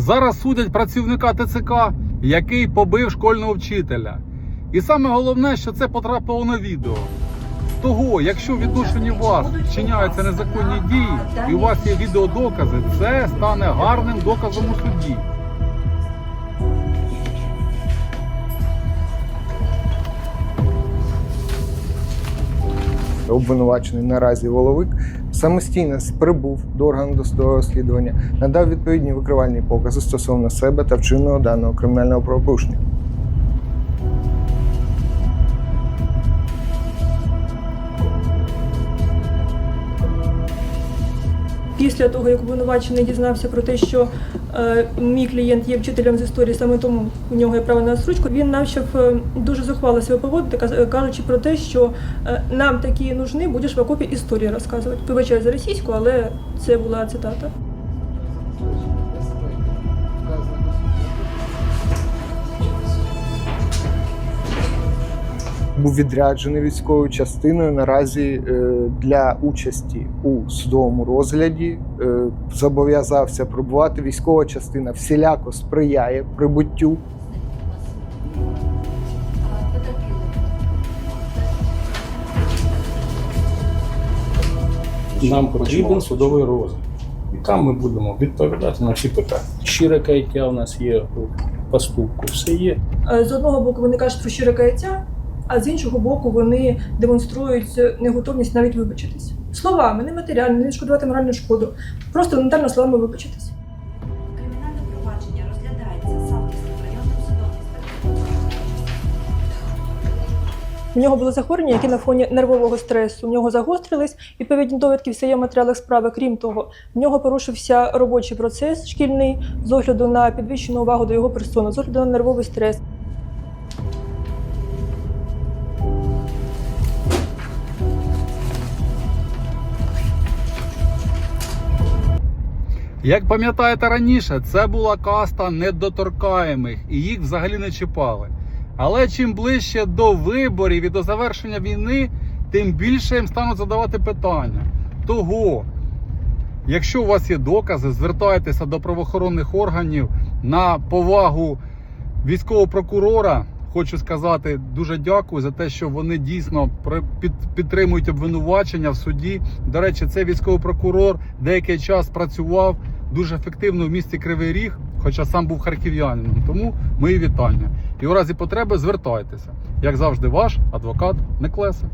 Зараз судять працівника ТЦК, який побив школьного вчителя. І саме головне, що це потрапило на відео. Того, якщо в відношенні вас вчиняються незаконні дії, і у вас є відеодокази, це стане гарним доказом у суді. Обвинувачений наразі Воловик самостійно прибув до органу досудового розслідування, надав відповідні викривальні покази стосовно себе та вчиненого даного кримінального правопорушення. Після того, як обвинувачений дізнався про те, що е, мій клієнт є вчителем з історії, саме тому у нього є право на срочку, він почав е, дуже зухвало себе поводити, кажучи про те, що е, нам такі нужні, будеш в окопі історії розказувати. Вибачаю за російську, але це була цитата. Був відряджений військовою частиною наразі е, для участі у судовому розгляді. е, Зобов'язався прибувати. Військова частина всіляко сприяє прибуттю Нам потрібен судовий розгляд. І там ми будемо відповідати на всі питання. Щире каяття у нас є у поступку, все є. Е, З одного боку вони кажуть про щире каяття, а з іншого боку вони демонструють неготовність навіть вибачитись. Словами, не матеріально, не шкодувати моральну шкоду, просто елементарно словами вибачитись. Кримінальне провадження розглядається Салтівським районним судом. У нього було захворювання, яке на фоні нервового стресу. У нього загострились відповідні довідки, все є в матеріалах справи. Крім того, в нього порушився робочий процес шкільний з огляду на підвищену увагу до його персони, з огляду на нервовий стрес. Як пам'ятаєте раніше, це була каста недоторкаємих і їх взагалі не чіпали. Але чим ближче до виборів і до завершення війни, тим більше їм стануть задавати питання. Того, якщо у вас є докази, звертайтеся до правоохоронних органів на повагу військового прокурора. Хочу сказати дуже дякую за те, що вони дійсно підтримують обвинувачення в суді. До речі, цей військовий прокурор деякий час працював дуже ефективно в місті Кривий Ріг, хоча сам був харків'янином. Тому мої вітання. І у разі потреби звертайтеся. Як завжди, ваш адвокат Неклеса.